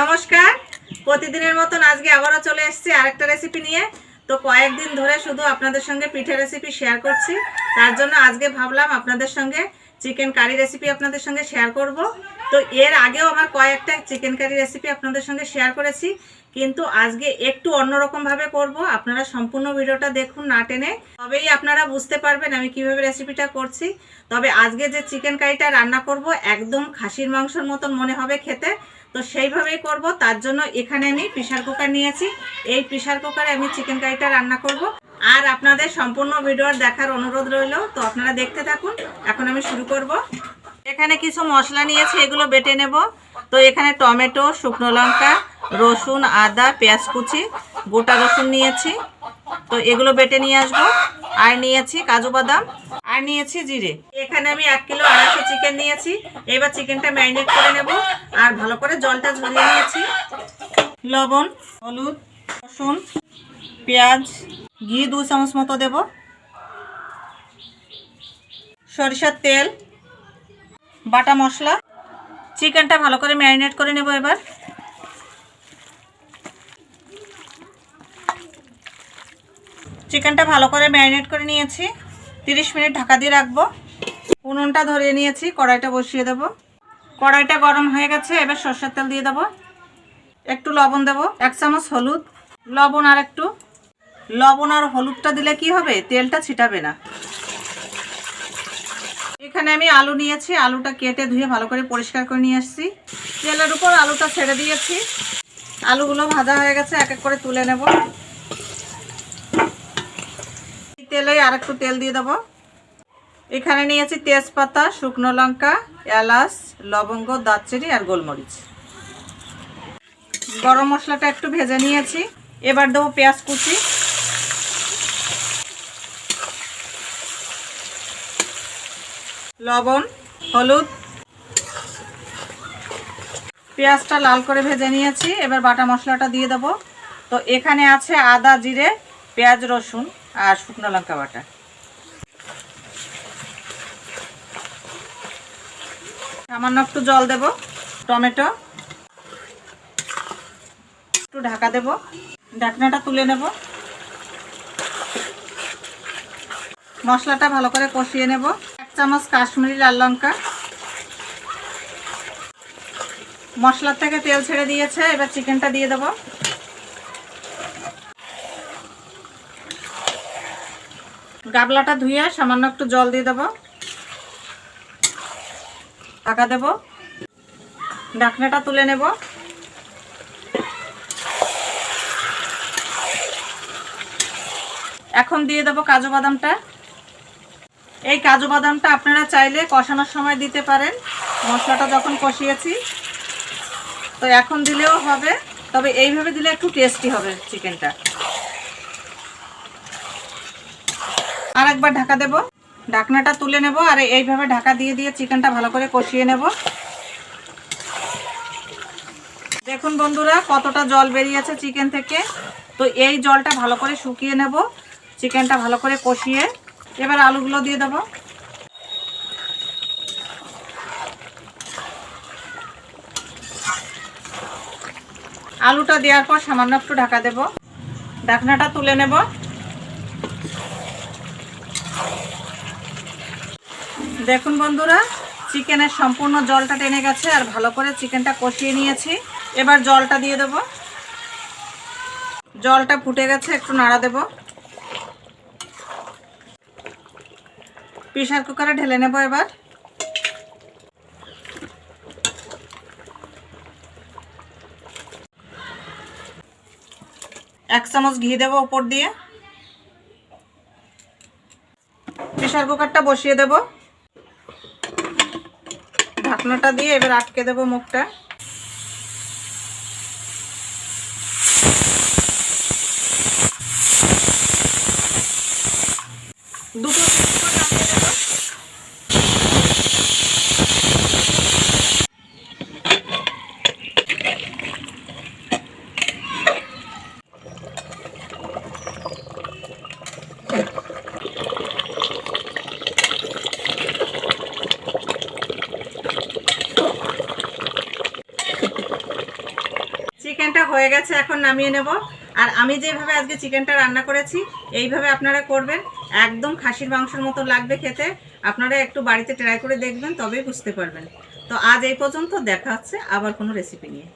নমস্কার। প্রতিদিনের মতন আজকে আবারও চলে এসেছি আরেকটা রেসিপি নিয়ে। তো কয়েকদিন ধরে শুধু আপনাদের সঙ্গে পিঠে রেসিপি শেয়ার করছি। তার জন্য আজকে ভাবলাম আপনাদের সঙ্গে চিকেন কারি রেসিপি আপনাদের সঙ্গে শেয়ার করব। তো এর আগেও আমার কয়েকটা চিকেন কারি রেসিপি আপনাদের সঙ্গে শেয়ার করেছি। কিন্তু আজকে একটু অন্যরকমভাবে করব। আপনারা সম্পূর্ণ ভিডিওটা দেখুন না টেনে। তবেই আপনারা বুঝতে পারবেন আমি কীভাবে রেসিপিটা করছি। তবে আজকে যে চিকেন কারিটা রান্না করব, একদম খাসির মাংসর মতন মনে হবে খেতে। তো সেইভাবেই করব। তার জন্য এখানে আমি প্রেশার কুকার নিয়েছি। এই প্রেশার কুকারে আমি চিকেন কারিটা রান্না করব। আর আপনাদের সম্পূর্ণ ভিডিওর দেখার অনুরোধ রইল। তো আপনারা দেখতে থাকুন। এখন আমি শুরু করব। এখানে কিছু মশলা নিয়েছি, এগুলো বেটে নেব। তো এখানে টমেটো, শুকনো লঙ্কা, রসুন, আদা, পেঁয়াজ কুচি, গোটা রসুন নিয়েছি। তো এগুলো বেটে নিয়ে আসব। আর নিয়েছি কাজু বাদাম, আর নিয়েছি জিরে। এখানে আমি এক কিলো আড়াইশো চিকেন নিয়েছি। এবার চিকেনটা ম্যারিনেট করে নেব। আর ভালো করে জলটা ঝরিয়ে নিয়েছি। লবণ, হলুদ, রসুন, পেঁয়াজ, ঘি দু চামচ মতো দেব। সরিষার তেল, বাটা মশলা। চিকেনটা ভালো করে ম্যারিনেট করে নেব এবার। চিকেনটা ভালো করে ম্যারিনেট করে নিয়েছি। 30 মিনিট ঢাকা দিয়ে রাখব। উনুনটা ধরিয়ে নিয়েছি, কড়াইটা বসিয়ে দেব। কড়াইটা গরম হয়ে গেছে, এবার সর্ষের তেল দিয়ে দেবো। একটু লবণ দেব, এক চামচ হলুদ, লবণ আর একটু। লবণ আর হলুদটা দিলে কি হবে? তেলটা ছিটাবে না। এখানে আমি আলু নিয়েছি, আলুটা কেটে ধুয়ে ভালো করে পরিষ্কার করে নিয়ে আসছি। তেলের উপর আলুটা ছেড়ে দিয়েছি। আলুগুলো ভাজা হয়ে গেছে, এক এক করে তুলে নেব। তেলে আর একটু তেল দিয়ে দেবো। এখানে নিয়েছি তেজপাতা, শুকনো লঙ্কা, এলাচ, লবঙ্গ, দারচিনি আর গোলমরিচ। গরম মশলাটা একটু ভেজে নিয়েছি। এবার দেবো পেঁয়াজ কুচি। লবণ, হলুদ। পেঁয়াজটা লাল করে ভেজে নিয়েছি। এবার বাটা মশলাটা দিয়ে দেবো। তো এখানে আছে আদা, জিরে, পেঁয়াজ, রসুন। আর শুকনো লঙ্কা বাটা। সামান্য একটু জল দেব, টমেটো। একটু ঢাকা দেব, ঢাকনাটা তুলে নেব। মশলাটা ভালো করে কষিয়ে নেব। এক চামচ কাশ্মীরি লাল লঙ্কা। মশলার থেকে তেল ছেড়ে দিয়েছে, এবার চিকেনটা দিয়ে দেব। গাবলাটা ধুয়ে সামান্য একটু জল দিয়ে দেব। ঢাকা দেব। ঢাকনাটা তুলে নেব। এখন দিয়ে দেবো কাজু বাদামটা। এই কাজু বাদামটা আপনারা চাইলে কষানোর সময় দিতে পারেন। মশলাটা যখন কষিয়েছি, তো এখন দিলেও হবে। তবে এইভাবে দিলে একটু টেস্টি হবে চিকেনটা। একবার ঢাকা দেব। ঢাকনাটা তুলে নেব আর এইভাবে ঢাকা দিয়ে দিয়ে চিকেনটা ভালো করে কষিয়ে নেব। দেখুন বন্ধুরা, কতটা জল বেরিয়েছে চিকেন থেকে। তো এই জলটা ভালো করে শুকিয়ে নেব, চিকেনটা ভালো করে কষিয়ে। এবার আলুগুলো দিয়ে দেবো। আলুটা দেওয়ার পর সামান্য একটু ঢাকা দেব। ঢাকনাটা তুলে নেব। দেখুন বন্ধুরা, চিকেনের সম্পূর্ণ জলটা টেনে গেছে আর ভালো করে চিকেনটা কষিয়ে নিয়েছি। এবার জলটা দিয়ে দেব। জলটা ফুটে গেছে, একটু নাড়া দেব। প্রেশার কুকারে ঢেলে নেব এবার। এক চামচ ঘি দেব উপর দিয়ে। প্রেশার কুকারটা বসিয়ে দেব। ঢাকনাটা দিয়ে এবার আটকে দেবো মুখটা। হয়ে গেছে, এখন নামিয়ে নেব। আর আমি যেভাবে আজকে চিকেনটা রান্না করেছি, এইভাবে আপনারা করবেন। একদম খাসির মাংসের মতো লাগবে খেতে। আপনারা একটু বাড়িতে ট্রাই করে দেখবেন, তবেই বুঝতে পারবেন। তো আজ এই পর্যন্ত, দেখা হচ্ছে আবার কোনো রেসিপি নিয়ে।